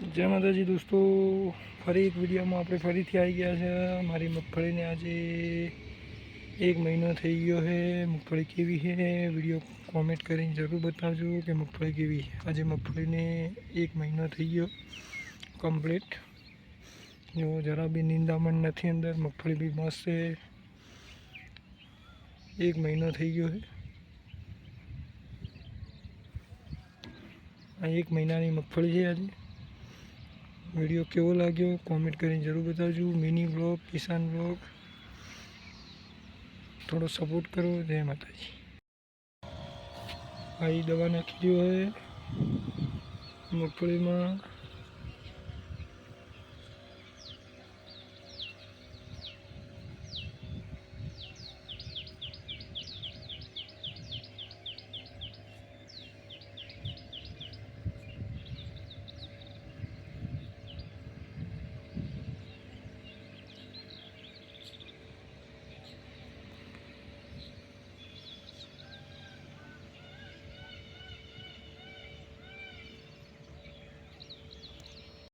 જય માતાજી દોસ્તો, ફરી એક વિડીયોમાં આપણે ફરીથી આવી ગયા છે. મારી મગફળીને આજે એક મહિનો થઈ ગયો છે. મગફળી કેવી છે વીડિયો કોમેન્ટ કરીને જરૂર બતાવજો કે મગફળી કેવી છે. આજે મગફળીને એક મહિનો થઈ ગયો કમ્પ્લીટ જો જરા બી નિંદામણ નથી અંદર, મગફળી બી મસ્ત છે. એક મહિનો થઈ ગયો છે. આ એક મહિનાની મગફળી છે આજે. વીડિયો કેવો લાગ્યો? કોમેન્ટ કરીને જરૂર બતાવજો. મિની બ્લોગ કિસાન બ્લોગ થોડો સપોર્ટ કરો. જય માતાજી. આ દવા નાખી દો હવે મગફળીમાં